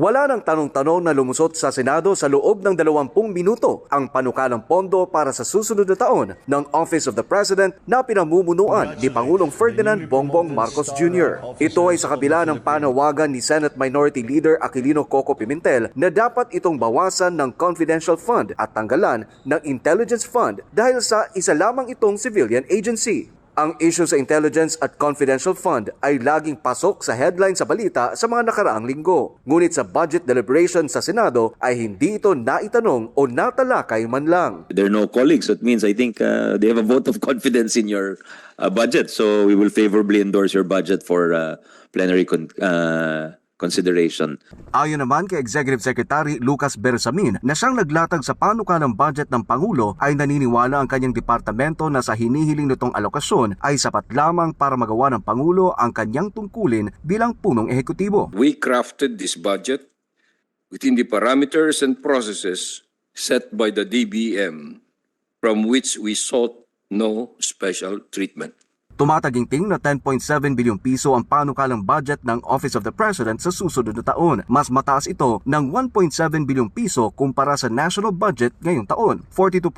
Wala nang tanong-tanong na lumusot sa Senado sa loob ng 20 minuto ang panukalang pondo para sa susunod na taon ng Office of the President na pinamumunuan ni Pangulong Ferdinand Bongbong Marcos Jr. Ito ay sa kabila ng panawagan ni Senate Minority Leader Aquilino Coco Pimentel na dapat itong bawasan ng confidential fund at tanggalan ng intelligence fund dahil sa isa lamang itong civilian agency. Ang issue sa intelligence at confidential fund ay laging pasok sa headline sa balita sa mga nakaraang linggo. Ngunit sa budget deliberation sa Senado ay hindi ito naitanong o natalakay man lang. There are no colleagues. That means I think uh, they have a vote of confidence in your uh, budget. So we will favorably endorse your budget for uh, plenary con- uh, consideration. Ayon naman kay Executive Secretary Lucas Bersamin na siyang naglatag sa panukalang budget ng Pangulo ay naniniwala ang kanyang departamento na sa hinihiling nitong alokasyon ay sapat lamang para magawa ng Pangulo ang kanyang tungkulin bilang punong ehekutibo. We crafted this budget within the parameters and processes set by the DBM from which we sought no special treatment. Tumataginting na 10.7 bilyong piso ang panukalang budget ng Office of the President sa susunod na taon. Mas mataas ito ng 1.7 bilyong piso kumpara sa national budget ngayong taon. 42%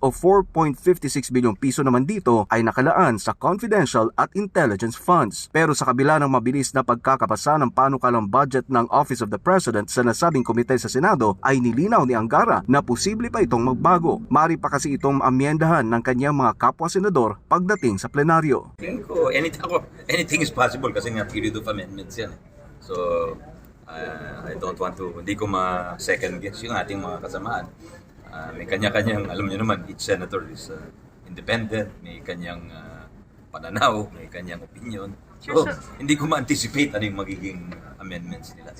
o 4.56 bilyong piso naman dito ay nakalaan sa confidential at intelligence funds. Pero sa kabila ng mabilis na pagkakapasa ng panukalang budget ng Office of the President sa nasabing komite sa Senado ay nilinaw ni Angara na posible pa itong magbago. Mari pa kasi itong amyendahan ng kanyang mga kapwa-senador pagdating sa plenaryo. Tingin ko, anything, ako, anything is possible kasi nga period of amendments yan. eh. So, uh, I don't want to, hindi ko ma-second guess yung ating mga kasamaan. Uh, may kanya-kanyang, alam niyo naman, each senator is uh, independent, may kanyang uh, pananaw, may kanyang opinion. So, hindi ko ma-anticipate ano yung magiging amendments nila.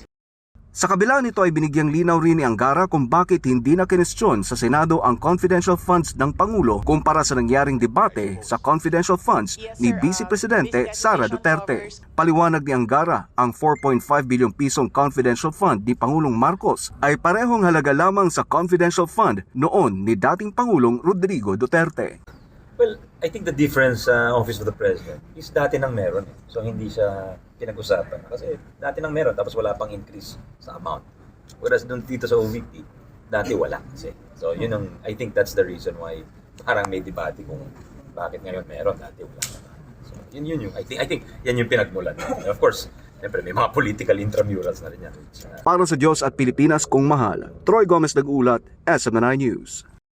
Sa kabila nito ay binigyang linaw rin ni Angara kung bakit hindi na kinestyon sa Senado ang confidential funds ng Pangulo kumpara sa nangyaring debate sa confidential funds ni Vice Presidente Sara Duterte. Paliwanag ni Angara, ang 4.5 bilyong pisong confidential fund ni Pangulong Marcos ay parehong halaga lamang sa confidential fund noon ni dating Pangulong Rodrigo Duterte. Well, I think the difference sa Office of the President is dati nang meron. eh. So hindi siya pinag-usapan. Kasi dati nang meron tapos wala pang increase sa amount. Whereas doon dito sa OVP, dati wala kasi. So yun ang, I think that's the reason why parang may debate kung bakit ngayon meron, dati wala. So yun yun yung, I think, I think yan yung pinagmulan. And of course, siyempre may mga political intramurals na rin yan. Uh, Para sa Diyos at Pilipinas kung mahal, Troy Gomez nag-ulat, SM9 News.